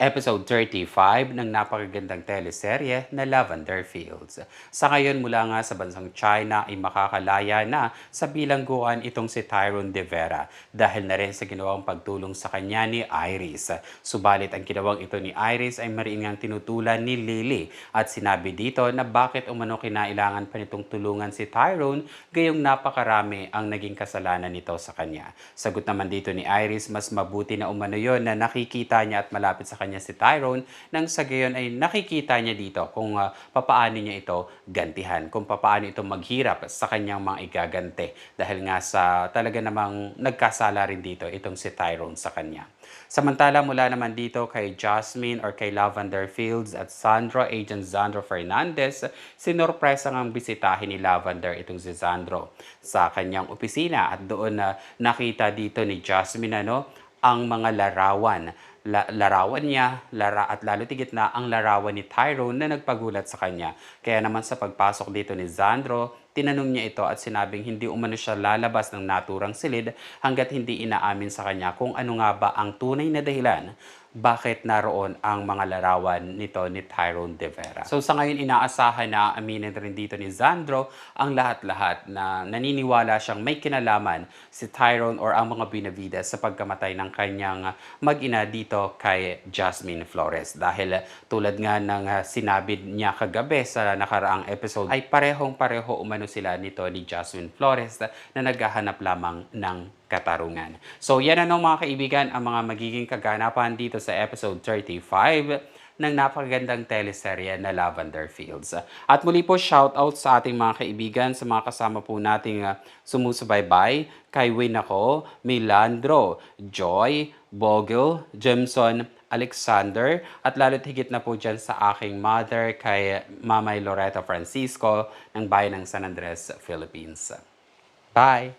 episode 35 ng napakagandang teleserye na Lavender Fields. Sa ngayon mula nga sa bansang China ay makakalaya na sa bilangguan itong si Tyrone De Vera dahil na rin sa ginawang pagtulong sa kanya ni Iris. Subalit ang ginawang ito ni Iris ay mariingang tinutulan ni Lily at sinabi dito na bakit umano kinailangan pa nitong tulungan si Tyrone gayong napakarami ang naging kasalanan nito sa kanya. Sagot naman dito ni Iris, mas mabuti na umano yon na nakikita niya at malapit sa kanya si Tyrone nang sa gayon ay nakikita niya dito kung uh, papaano niya ito gantihan, kung papaano ito maghirap sa kanyang mga igagante dahil nga sa talaga namang nagkasala rin dito itong si Tyrone sa kanya. Samantala mula naman dito kay Jasmine or kay Lavender Fields at Sandro, Agent Sandro Fernandez, sinorpresa ngang bisitahin ni Lavender itong si Sandro sa kanyang opisina at doon na nakita dito ni Jasmine ano, ang mga larawan la, larawan niya lara, at lalo tigit na ang larawan ni Tyrone na nagpagulat sa kanya. Kaya naman sa pagpasok dito ni Zandro, tinanong niya ito at sinabing hindi umano siya lalabas ng naturang silid hanggat hindi inaamin sa kanya kung ano nga ba ang tunay na dahilan bakit naroon ang mga larawan nito ni Tyrone De Vera. So sa ngayon inaasahan na aminin rin dito ni Zandro ang lahat-lahat na naniniwala siyang may kinalaman si Tyrone or ang mga binavides sa pagkamatay ng kanyang mag-ina dito kay Jasmine Flores. Dahil tulad nga ng uh, sinabi niya kagabi sa nakaraang episode ay parehong-pareho umano sila nito ni Jasmine Flores na naghahanap lamang ng katarungan. So yan ano mga kaibigan ang mga magiging kaganapan dito sa episode 35 ng napakagandang teleserye na Lavender Fields. At muli po shout out sa ating mga kaibigan, sa mga kasama po nating uh, sumusubaybay, kay Win ako, Milandro, Joy, Bogle, Jemson, Alexander, at lalo't higit na po dyan sa aking mother, kay Mamay Loretta Francisco ng Bayan ng San Andres, Philippines. Bye!